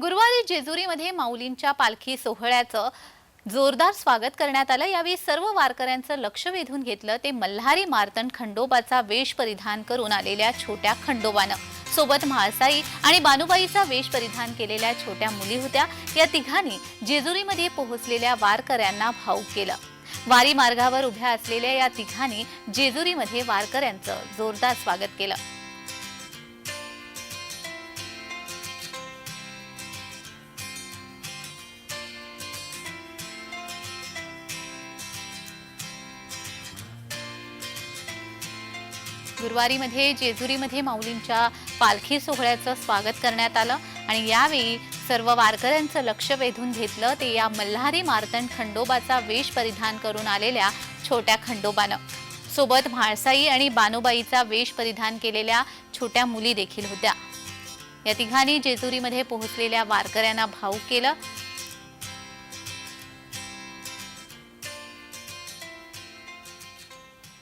गुरुवारी जेजुरीमध्ये माऊलींच्या पालखी सोहळ्याचं जोरदार स्वागत करण्यात आलं. यावेळी सर्व वारकऱ्यांचं लक्ष वेधून घेतलं. ते मल्हारी मार्तंड खंडोबाचा वेश परिधान करून आलेल्या छोट्या खंडोबानं. सोबत म्हाळसाई आणि बानुबाईचा वेश परिधान केलेल्या छोट्या मुली होत्या. या तिघांनी जेजुरीमध्ये पोहोचलेल्या वारकऱ्यांना भाऊक केलं. वारी मार्गावर उभ्या असलेल्या या तिघांनी जेजुरीमध्ये वारकऱ्यांचं जोरदार स्वागत केलं. गुरुवारीमध्ये जेजुरीमध्ये माऊलींच्या पालखी सोहळ्याचं स्वागत करण्यात आलं आणि यावेळी सर्व वारकऱ्यांचं लक्ष वेधून घेतलं ते या मल्हारी मार्तंड खंडोबाचा वेश परिधान करून आलेल्या छोट्या खंडोबानं. सोबत म्हाळसाई आणि बानुबाईचा वेश परिधान केलेल्या छोट्या मुली देखील होत्या. या तिघांनी जेजुरीमध्ये पोहोचलेल्या वारकऱ्यांना भाऊक केलं